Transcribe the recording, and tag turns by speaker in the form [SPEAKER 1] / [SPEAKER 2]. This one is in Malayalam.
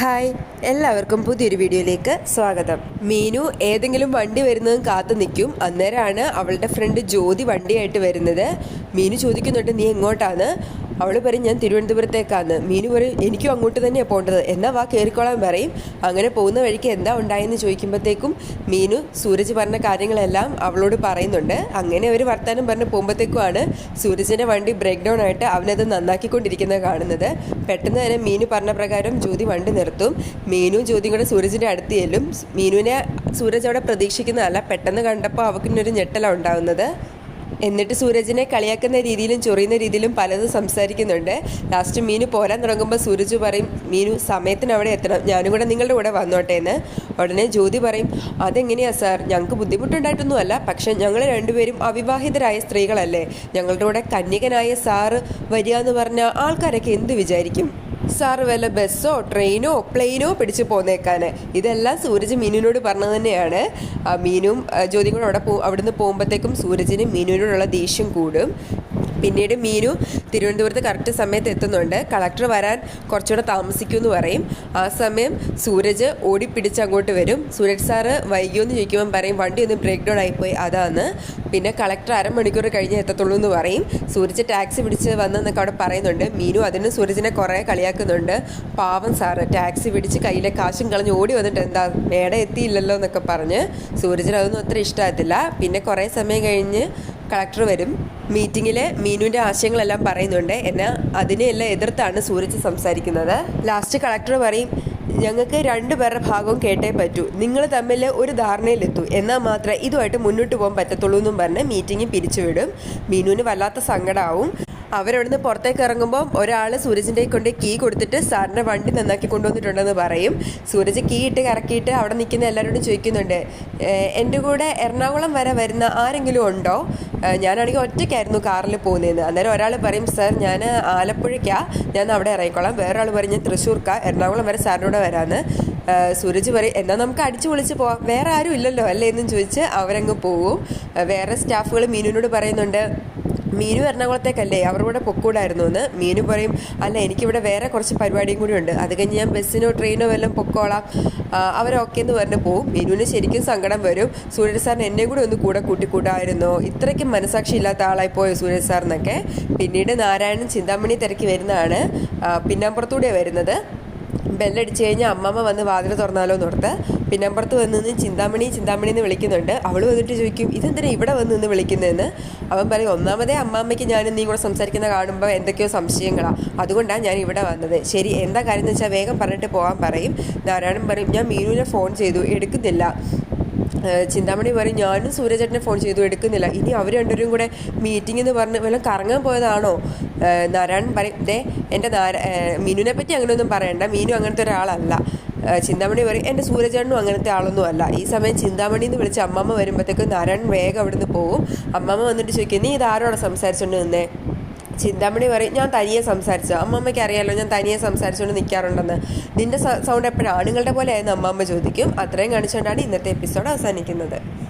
[SPEAKER 1] ഹായ് എല്ലാവർക്കും പുതിയൊരു വീഡിയോയിലേക്ക് സ്വാഗതം. മീനു ഏതെങ്കിലും വണ്ടി വരുന്നതും കാത്തു നിൽക്കും. അന്നേരമാണ് അവളുടെ ഫ്രണ്ട് ജ്യോതി വണ്ടിയായിട്ട് വരുന്നത്. മീനു ചോദിക്കുന്നുണ്ട് നീ എങ്ങോട്ടാണ്? അവൾ പറയും ഞാൻ തിരുവനന്തപുരത്തേക്കാന്ന്. മീനു പറയും എനിക്കും അങ്ങോട്ട് തന്നെയാണ് പോകേണ്ടത് എന്നാ വാ കയറിക്കോളാൻ പറയും. അങ്ങനെ പോകുന്ന വഴിക്ക് എന്താ ഉണ്ടായെന്ന് ചോദിക്കുമ്പോഴത്തേക്കും മീനു സൂരജ് പറഞ്ഞ കാര്യങ്ങളെല്ലാം അവളോട് പറയുന്നുണ്ട്. അങ്ങനെ അവർ വർത്തമാനം പറഞ്ഞ് പോകുമ്പോഴത്തേക്കുമാണ് സൂരജിന്റെ വണ്ടി ബ്രേക്ക് ഡൗൺ ആയിട്ട് അവനത് നന്നാക്കിക്കൊണ്ടിരിക്കുന്നത് കാണുന്നത്. പെട്ടെന്ന് തന്നെ മീനു പറഞ്ഞ പ്രകാരം ജ്യോതി വണ്ടി നിർത്തും. മീനു ജ്യോതിയും കൂടെ സൂരജിന്റെ അടുത്ത് ചെല്ലും. മീനുവിനെ സൂരജ് അവിടെ പ്രതീക്ഷിക്കുന്നതല്ല. പെട്ടെന്ന് കണ്ടപ്പോൾ അവക്കിനൊരു ഞെട്ടലാണ് ഉണ്ടാകുന്നത് എന്നിട്ട് സൂരജിനെ കളിയാക്കുന്ന രീതിയിലും ചൊറിയുന്ന രീതിയിലും പലതും സംസാരിക്കുന്നുണ്ട്. ലാസ്റ്റ് മീനു പോരാൻ തുടങ്ങുമ്പോൾ സൂരജ് പറയും മീനു സമയത്തിന് അവിടെ എത്തണം. ഞാനും കൂടെ നിങ്ങളുടെ കൂടെ വന്നോട്ടെ എന്ന്. ഉടനെ ജ്യോതി പറയും അതെങ്ങനെയാ സാർ? ഞങ്ങൾക്ക് ബുദ്ധിമുട്ടുണ്ടായിട്ടൊന്നുമല്ല. പക്ഷേ ഞങ്ങൾ രണ്ടുപേരും അവിവാഹിതരായ സ്ത്രീകളല്ലേ. ഞങ്ങളുടെ കൂടെ കന്യകനായ സാറ് വരിക എന്ന് പറഞ്ഞാൽ ആൾക്കാരൊക്കെ എന്ത് വിചാരിക്കും? സാറ് വല്ല ബസ്സോ ട്രെയിനോ പ്ലെയിനോ പിടിച്ച് പോന്നേക്കാൻ ഇതെല്ലാം സൂരജ് മീനുവിനോട് പറഞ്ഞത് തന്നെയാണ്. മീനും ജ്യോതിയും അവിടെ പോ അവിടുന്ന് പോകുമ്പോഴത്തേക്കും സൂരജിന് മീനുവിനോടുള്ള ദേഷ്യം കൂടും. പിന്നീട് മീനു തിരുവനന്തപുരത്ത് കറക്റ്റ് സമയത്ത് എത്തുന്നുണ്ട്. കളക്ടർ വരാൻ കുറച്ചുകൂടെ താമസിക്കും എന്ന് പറയും. ആ സമയം സൂരജ് ഓടിപ്പിടിച്ച് അങ്ങോട്ട് വരും. സൂരജ് സാറ് വൈകിയോന്ന് ചോദിക്കുമ്പോൾ പറയും വണ്ടി ഒന്ന് ബ്രേക്ക് ഡൗൺ ആയിപ്പോയി. അതാന്ന് പിന്നെ കളക്ടർ അരമണിക്കൂർ കഴിഞ്ഞ് എത്തത്തുള്ളൂ എന്ന് പറയും. സൂരജ് ടാക്സി പിടിച്ച് വന്നെന്നൊക്കെ അവിടെ പറയുന്നുണ്ട്. മീനു അതിന് സൂരജിനെ കുറേ കളിയാക്കുന്നുണ്ട്. പാവം സാറ് ടാക്സി പിടിച്ച് കയ്യിലെ കാശും കളഞ്ഞ് ഓടി വന്നിട്ട് എന്താ മേടെ എത്തിയില്ലല്ലോ എന്നൊക്കെ പറഞ്ഞ് സൂരജിന് അതൊന്നും അത്ര ഇഷ്ടമാകത്തില്ല പിന്നെ കുറേ സമയം കഴിഞ്ഞ് കളക്ടർ വരും. മീറ്റിങ്ങിൽ മീനുവിന്റെ ആശയങ്ങളെല്ലാം പറയുന്നുണ്ട്. എന്നാൽ അതിനെയെല്ലാം എതിർത്താണ് സൂരജ് സംസാരിക്കുന്നത്. ലാസ്റ്റ് കളക്ടർ പറയും ഞങ്ങൾക്ക് രണ്ടു പേരുടെ ഭാഗവും കേട്ടേ പറ്റൂ. നിങ്ങൾ തമ്മിൽ ഒരു ധാരണയിലെത്തൂ. എന്നാൽ മാത്രമേ ഇതുമായിട്ട് മുന്നോട്ട് പോകാൻ പറ്റത്തുള്ളൂ എന്നും പറഞ്ഞ് മീറ്റിംഗ് പിരിച്ചുവിടും. മീനുവിന് വല്ലാത്ത സങ്കടമാവും അവരവിടുന്ന് പുറത്തേക്ക് ഇറങ്ങുമ്പോൾ ഒരാൾ സൂരജിന്റെ കൊണ്ട് കീ കൊടുത്തിട്ട് സാറിന്റെ വണ്ടി നന്നാക്കി കൊണ്ടുവന്നിട്ടുണ്ടെന്ന് പറയും. സൂരജ് കീ ഇട്ട് കറക്കിയിട്ട് അവിടെ നിൽക്കുന്ന എല്ലാവരോടും ചോദിക്കുന്നുണ്ട് "ഏഹ്, എന്റെ കൂടെ എറണാകുളം വരെ വരുന്ന ആരെങ്കിലും ഉണ്ടോ? ഞാനാണെങ്കിൽ ഒറ്റയ്ക്കായിരുന്നു കാറിൽ പോകുന്നതെന്ന്. അന്നേരം ഒരാൾ പറയും സാർ ഞാൻ ആലപ്പുഴയ്ക്കാണ് ഞാൻ അവിടെ ഇറങ്ങിക്കോളാം. വേറൊരാൾ പറയും ഞാൻ തൃശ്ശൂർക്കാ. എറണാകുളം വരെ സാറിനോട് വരാമെന്ന് സൂരജ് പറയും എന്നാൽ നമുക്ക് അടിച്ചു വിളിച്ച് പോവാം. വേറെ ആരും ഇല്ലല്ലോ അല്ലേ? എന്നും ചോദിച്ച് അവരങ്ങ് പോവും. വേറെ സ്റ്റാഫുകൾ മീനുവിനോട് പറയുന്നുണ്ട് മീനു എറണാകുളത്തേക്കല്ലേ? അവരുടെ കൂടെ പൊക്കൂടായിരുന്നു എന്ന് മീനു പറയും അല്ല എനിക്കിവിടെ വേറെ കുറച്ച് പരിപാടിയും കൂടി ഉണ്ട്. അത് കഴിഞ്ഞ് ഞാൻ ബസ്സിനോ ട്രെയിനോ വല്ലതും പൊക്കോളാം. അവരൊക്കെ എന്ന് പറഞ്ഞ് പോവും. മീനുവിന് ശരിക്കും സങ്കടം വരും. സൂര്യ സാറിന് എന്നെ കൂടി ഒന്ന് കൂടെ കൂട്ടിക്കൂട്ടായിരുന്നു? ഇത്രയ്ക്കും മനസാക്ഷി ഇല്ലാത്ത ആളായി സൂര്യ സൂര്യൻ സാറിനൊക്കെ പിന്നീട് നാരായണൻ ചിന്താമണി തിരക്കി വരുന്നതാണ്. പിന്നാമ്പുറത്തൂടെയാണ് പിന്നാമ്പുറത്തൂടെ വരുന്നത്. ബെല്ലടിച്ച് കഴിഞ്ഞാൽ അമ്മമ്മ വന്ന് വാതിൽ തുറന്നാലോ എന്നോർത്ത് പിന്നെ അപ്പുറത്ത് വന്ന് നിന്ന് ചിന്താമണി ചിന്താമണി എന്ന് വിളിക്കുന്നുണ്ട്. അവൾ വന്നിട്ട് ചോദിക്കും ഇതെന്തിനാ ഇവിടെ വന്ന് നിന്ന് വിളിക്കുന്നതെന്ന്? അവൻ പറയും ഒന്നാമതേ അമ്മാമ്മയ്ക്ക് ഞാനും നീ കൂടെ സംസാരിക്കുന്ന കാണുമ്പോൾ എന്തൊക്കെയോ സംശയങ്ങളാണ് അതുകൊണ്ടാണ് ഞാൻ ഇവിടെ വന്നത്. ശരി എന്താ കാര്യം എന്ന് വെച്ചാൽ വേഗം പറഞ്ഞിട്ട് പോകാൻ പറയും. നാരായണൻ പറയും ഞാൻ മീനുവിനെ ഫോൺ ചെയ്തു. എടുക്കുന്നില്ല. ചിന്താമണി പറയും ഞാനും സൂര്യചേട്ടനെ ഫോൺ ചെയ്തു എടുക്കുന്നില്ല. ഇനി അവർ രണ്ടുപേരും കൂടെ മീറ്റിംഗ് എന്ന് പറഞ്ഞ് വല്ല കറങ്ങാൻ പോയതാണോ? നാരായണൻ പറയും ദേ എന്റെ നാര മീനുവിനെ പറ്റി അങ്ങനെയൊന്നും പറയണ്ട. മീനു അങ്ങനത്തെ ഒരാളല്ല. ചിന്താമണി പറയും എന്റെ സൂര്യചേട്ടനും അങ്ങനത്തെ ആളൊന്നും അല്ല. ഈ സമയം ചിന്താമണി എന്ന് വിളിച്ച് അമ്മമ്മ വരുമ്പോഴത്തേക്കും നാരായണൻ വേഗം അവിടുന്ന് പോകും അമ്മമ്മ വന്നിട്ട് ചോദിക്കും നീ ഇതാരോടെ സംസാരിച്ചുകൊണ്ട് നിന്നേ? ചിന്താമണി പറയും ഞാൻ തനിയെ സംസാരിച്ചു അമ്മമ്മയ്ക്ക് അറിയാമല്ലോ ഞാൻ തനിയെ സംസാരിച്ചുകൊണ്ട് നിൽക്കാറുണ്ടെന്ന് നിന്റെ സൗണ്ട് എപ്പോഴും? ആണുങ്ങളുടെ പോലെ ആയെന്ന് അമ്മമ്മ ചോദിക്കും. അത്രയും കാണിച്ചുകൊണ്ടാണ് ഇന്നത്തെ എപ്പിസോഡ് അവസാനിക്കുന്നത്.